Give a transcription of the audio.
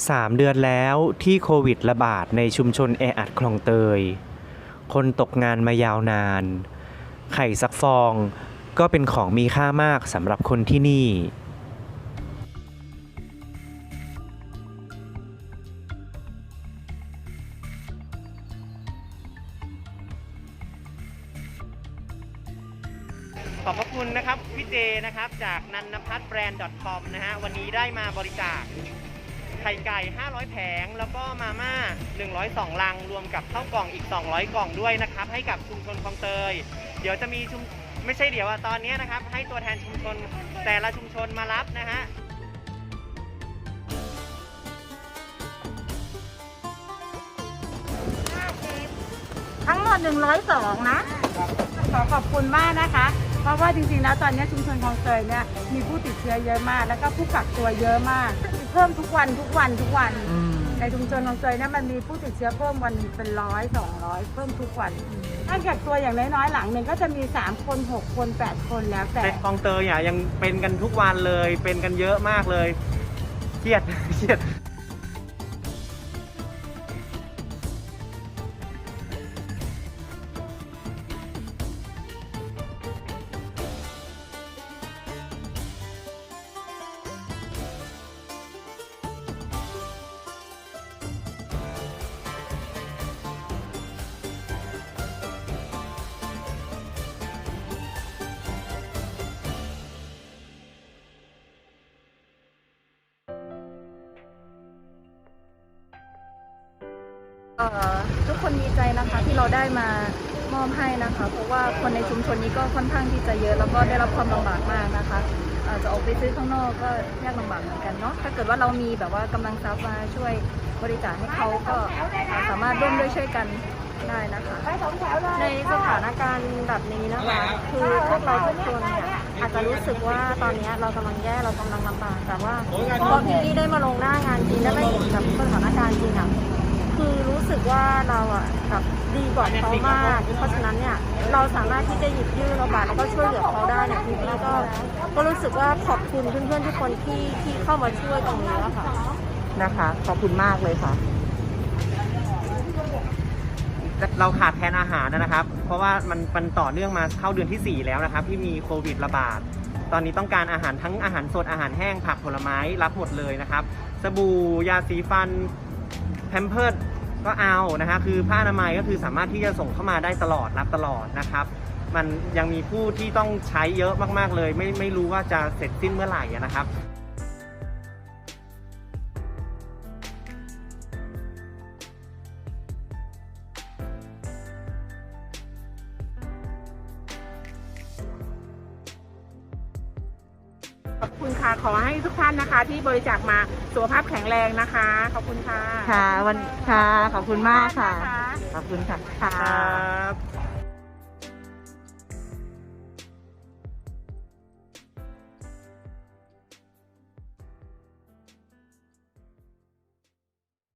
3 เดือนแล้วที่โควิดระบาดในชุมชนแออัดคลองเตย คนตกงานมายาวนาน ไข่สักฟองก็เป็นของมีค่ามากสำหรับคนที่นี่ ขอบพระคุณนะครับพี่เจนะครับจากนันนพัฒน์แบรนด์ .com นะฮะวันนี้ได้มาบริจาค ไข่ไก่ 500 แผง แล้วก็มาม่า 102 ลัง รวมกับข้าวกล่องอีก 200 กล่องด้วยนะครับ ให้กับชุมชนคลองเตย เดี๋ยวจะมีชุมไม่ใช่เดี๋ยวอะตอนนี้นะครับ ให้ตัวแทนชุมชนแต่ละชุมชนมารับนะฮะทั้งหมด 102 นะ ขอขอบคุณมากนะคะ เพราะว่าจริงๆแล้วตอนนี้ชุมชนคลองเตยเนี่ยมีผู้ติดเชื้อเยอะมาก แล้วก็ผู้กักตัวเยอะมาก เพิ่มทุกวันทุกวันทุกวันในชุมชนคลองเตยเนี่ยมันมีผู้ติดเชื้อเพิ่มวันหนึ่งเป็นร้อยสองร้อยเพิ่มทุกวัน ถ้ากักตัวอย่างน้อยๆหลังหนึ่งก็จะมี3คน6คน8คนแล้วแต่ในคลองเตยอะยังเป็นกันทุกวันเลย เป็นกันเยอะมากเลยเครียด เครียด ทุกคนดีใจนะคะที่เราได้มามอบให้นะคะ เพราะว่าคนในชุมชนนี้ก็ค่อนข้างที่จะเยอะแล้วก็ได้รับความลำบากมากนะคะจะออกไปซื้อข้างนอกก็ยากลำบากเหมือนกันเนาะถ้าเกิดว่าเรามีแบบว่ากำลังทรัพย์มาช่วยบริจาคให้เขาก็สามารถร่วมด้วยช่วยกันได้นะคะ ในสถานการณ์แบบนี้นะคะ คือพวกเราทุกคนเนี่ยอาจจะรู้สึกว่าตอนนี้เรากำลังแย่เรากำลังลำบากแต่ว่าพอพี่ลี่ได้มาลงหน้างานจริงได้มาเห็นกับสถานการณ์จริงอะ คือรู้สึกว่าเราอะแบบดีกว่าเขามาก เพราะฉะนั้นเนี่ยเราสามารถที่จะหยิบยื่นเราบาทแล้วก็ช่วยเหลือเขาได้เนี่ยพี่ลี่ก็ก็รู้สึกว่าขอบคุณเพื่อนๆทุกคนที่ที่เข้ามาช่วยตรงนี้แล้วค่ะนะคะ ขอบคุณมากเลยค่ะ เราขาดแคลนอาหารนะครับ เพราะว่ามันมันต่อเนื่องมาเข้าเดือนที่ 4 แล้วนะครับ ที่มีโควิดระบาดตอนนี้ต้องการอาหารทั้งอาหารสดอาหารแห้งผักผลไม้รับหมดเลยนะครับ สบู่ยาสีฟันแพมเพิร์ด ก็เอานะฮะคือผ้าอนามัยก็คือสามารถที่จะส่งเข้ามาได้ตลอดรับตลอดนะครับ มันยังมีผู้ที่ต้องใช้เยอะมากๆเลย ไม่ไม่รู้ว่าจะเสร็จสิ้นเมื่อไหร่นะครับ คุณค่ะขอให้ทุกท่านนะคะ ที่บริจาคมาสุขภาพแข็งแรงนะคะ ขอบคุณค่ะค่ะวันค่ะขอบคุณมากค่ะนขอบคุณค่ะค่ะครับ